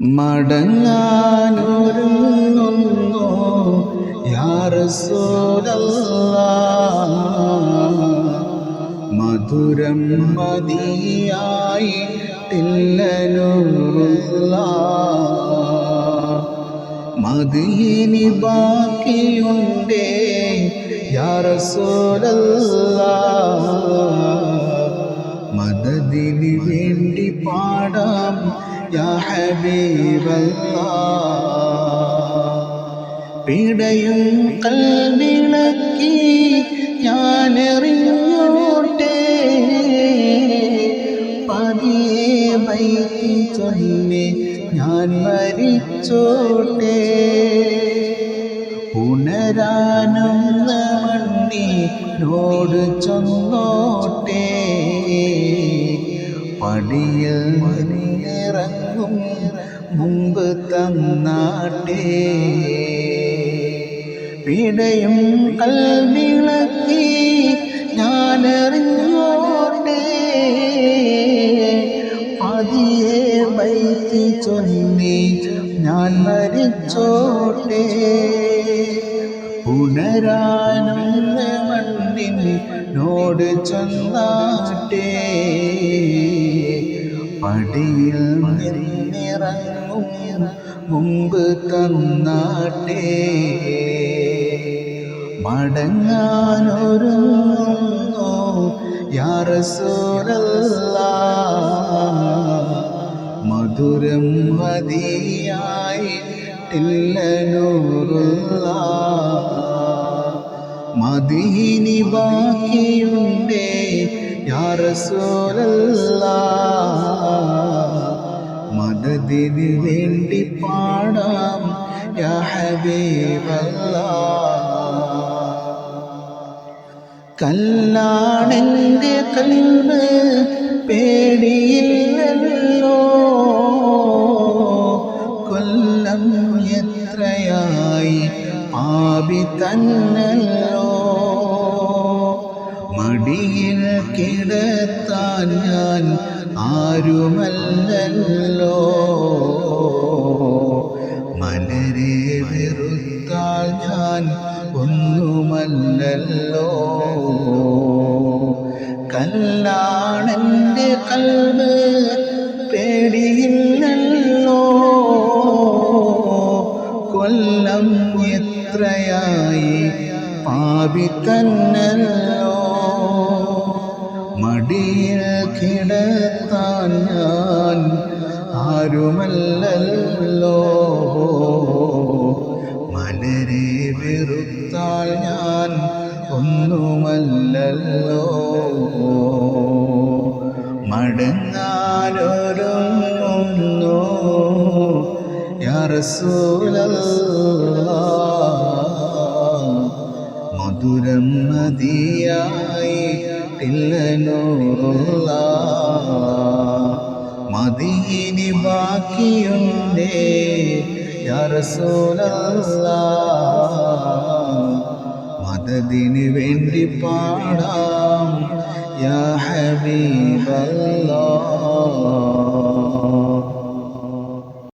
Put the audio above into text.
മടങ്ങാനൊരുങ്ങുന്നു. മധുരം മതിയായി ില്ലനൂറുള്ള മതിയിനി ബാക്കിയുണ്ടേ യാറസോലല്ല മദദിന് വേണ്ടി പാടാം. യാ ഹബീബല്ലാ പിടയും കൽവിളക്കി ഞാനെറിഞ്ഞോട്ടെ. പതിയെ വൈകി ചൊന്നെ ഞാൻ മരിച്ചോട്ടെ. മണ്ണി നോട് ചൊന്നോട്ടെ. ഇറങ്ങും മുമ്പ് തന്നാട്ടേ. പിടയും കൽവിളക്കി ഞാനെറിഞ്ഞോട്ടെ. പതിയെ വൈത്തി ചൊല്ലി ഞാൻ മരിച്ചോട്ടെ. പുനരാനുള്ള മണ്ണിനോട് ചെന്നാട്ടെ. പടിയിൽ നിന്നിറങ്ങും മുമ്പ് തന്നാട്ടെ. മടങ്ങാനൊരുങ്ങുന്നു യാറസോലല്ല മധുരം മതിയായിട്ടില്ലനൂറുള്ള മദീനി ബാക്കിയുണ്ടേ യാറസോലല്ല മദതിന് വേണ്ടി പാടാം യാ ഹബീബല്ലാ. കല്ലാണെന്റെ കൽവ് പേടിയില്ലല്ലോ തന്നല്ലോ മടിയിൽ കിടത്താൻ ഞാൻ ആരുമല്ലല്ലോ. മലരെ വെറുത്താൽ ഞാൻ ഒന്നുമല്ലല്ലോ. കല്ലാണെന്റെ കൽവ് പേടിയില്ലല്ലോ. കൊല്ലം എത്രയായി പാപി തന്നല്ലോ മടിയിൽ കിടത്താൻ ഞാൻ ആരുമല്ലല്ലോ. മലരെ വെറുത്താൽ ഞാൻ ഒന്നുമല്ലല്ലോ. മടങ്ങാനൊരുങ്ങുന്നു. മധുരം മതിയായി ില്ലനൂറുള്ള മദീനി ബാക്കിയുണ്ടേ യറസൂലല്ല മദദിന് വേണ്ടി പാടാം യാ ഹബീബല്ലാ